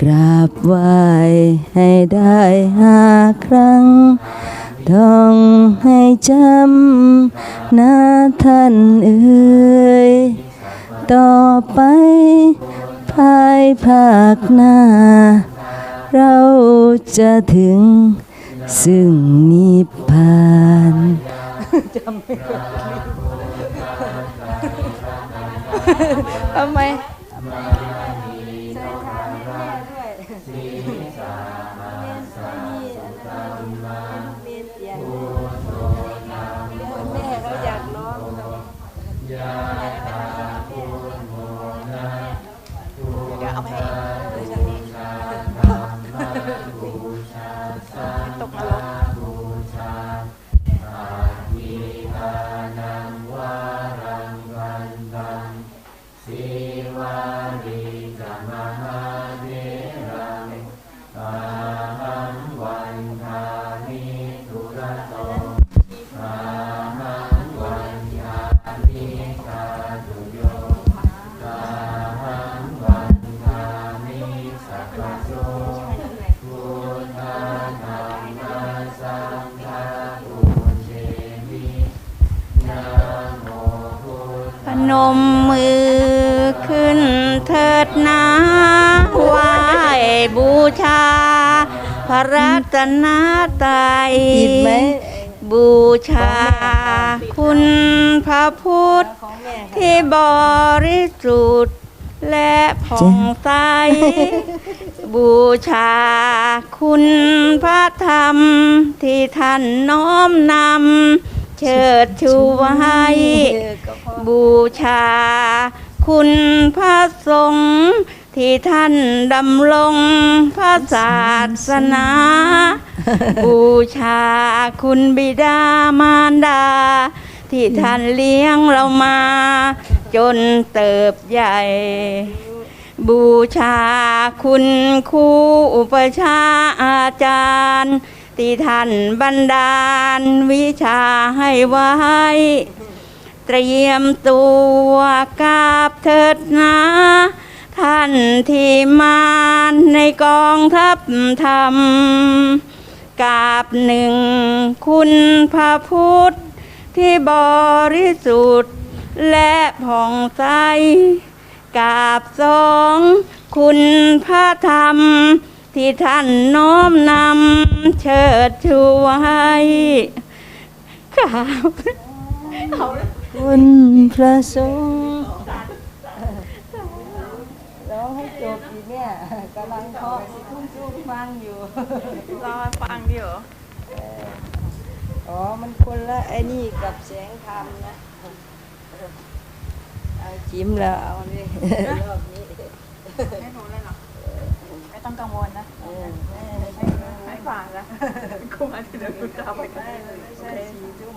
กราบไหว้ให้ได้ห้าครั้งต้องให้จำนะท่านเอ่ยต่อไปภายภาคหน้า เราจะถึงซึ่งนิพพานทำไม แนมมือขึ้นเถิดนาไหว้บูชา พระรัตนตรัยผิดไหมบูชา คุณพระพุทธของแม่ที่บริสุทธิ์และผ่องใส บูชา คุณพระธรรมที่ท่านน้อมนำ เชิดชูไว้บูชา คุณพระสงฆ์ที่ท่านดำรงพระศาสนา บูชาคุณบิดามารดา ที่ท่านเลี้ยงเรามา จนเติบใหญ่ บูชาคุณครูอุปชาอาจารย์ ที่ท่านบันดาลวิชาให้ไว้ เตรียมตัวกราบเถิดนะ ท่านที่มาในกองทัพธรรมกราบหนึ่งคุณพระพุทธ ที่บริสุทธิ์และผ่องใสกราบสองคุณพระธรรม ที่ท่านน้อมนำเชิดชูไว้กราบคุณพระสงฆ์ร้องให้จบอีเนี่ยกำลังเคาะทุ่งซุ้ฟังอยู่รอฟังดิเหรออ๋อ มันคนละไอ้นี่กับแสงธรรมนะเอาจิ้มแล้วเอาเลยรอบนี้ไม่รู้เลยหรอไม่ ต้องกังวลนะเออไม่ฟังนะกูมาที่เดิมกูจะเอาไปกันไม่ใช่สี่ทุ่ม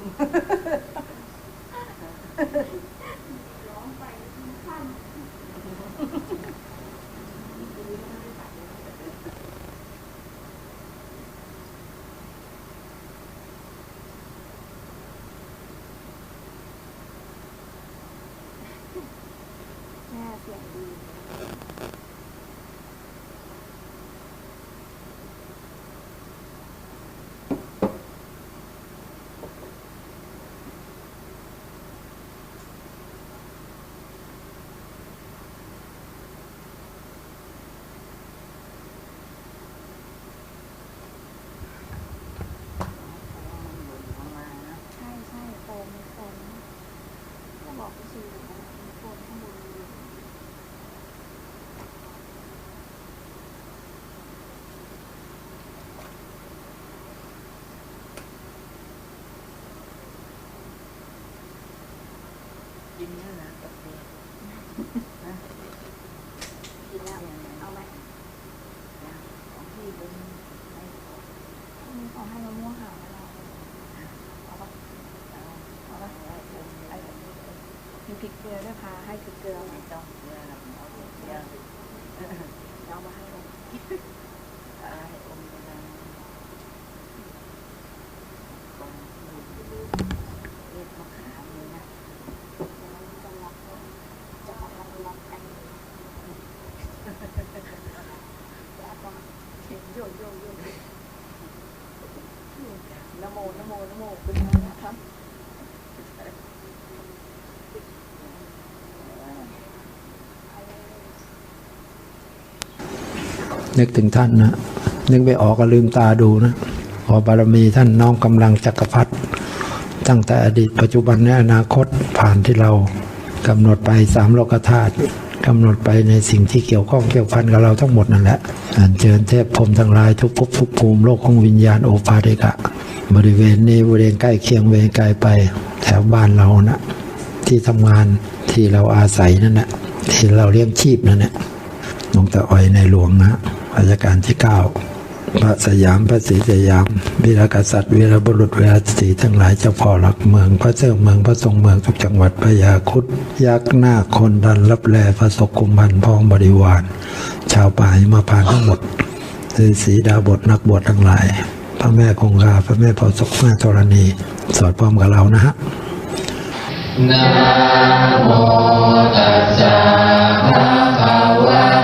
แม่เสียงดีใช่ใช่โฟมโฟมก็บอกพี่ชีโฟมข้างบน กินแล้วนะกาแฟกินแล้วเอาไหมของพี่เป็นไอ้มีขอให้มะม่วงหาวมาเราเอาปะเอาปะมีพริกเกลือด้วยค่ะให้พริกเกลือไหมไม่ต้องเกลือหรอกเอาเกลือ เอามาให้ผม เอาให้อมกำลังตรงเรียกมะขามเลยนะ จะมาทำรับกัน นึกถึงท่านนะนึกไม่ออกก็ลืมตาดูนะขอบารมีท่านน้อมกำลังจักรพรรดิตั้งแต่อดีตปัจจุบันและอนาคตผ่านที่เรากำหนดไปสามโลกธาตุกำหนดไปในสิ่งที่เกี่ยวข้องเกี่ยวพันกับเราทั้งหมดนั่นแหละอันเชิญเทพพรมทั้งหลายทุกภพทุกภูมิโลกของวิญญาณโอภาเดกะ บริเวณนี้บริเวณใกล้เคียงเวรไกลไปแถวบ้านเรานะที่ทำงานที่เราอาศัยนั่นแหละที่เราเลี้ยงชีพนั่นแหละหลวงตาอ้อยในหลวงนะ รัชกาลที่เก้าพระสยามพระศรีสยามวีรกษัตริย์วีรบุรุษวีรศรีทั้งหลายเจ้าพ่อหลักเมือง พระเจ้าเมืองพระทรงเมืองทุกจังหวัดพระยาครุดยักษ์หน้าคคนดันรับแลพระศกกุมพันพ้องบริวาร ชาวป่าหิมาพานต์ทั้งหมดคือสีดาบทนักบวชทั้งหลาย พระแม่คงคาพระแม่พอศกแม่ธรณี สอดพร้อมกับเรานะฮะนะโม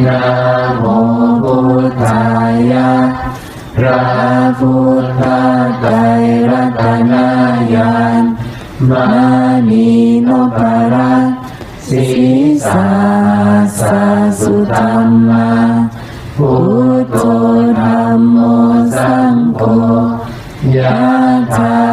ญาโมพุทธายะพระพุทธไตรรัตนายานมานีโนปรัตสีสาสาสุธรรมาพุทโธธรรมโมสังโฆยะา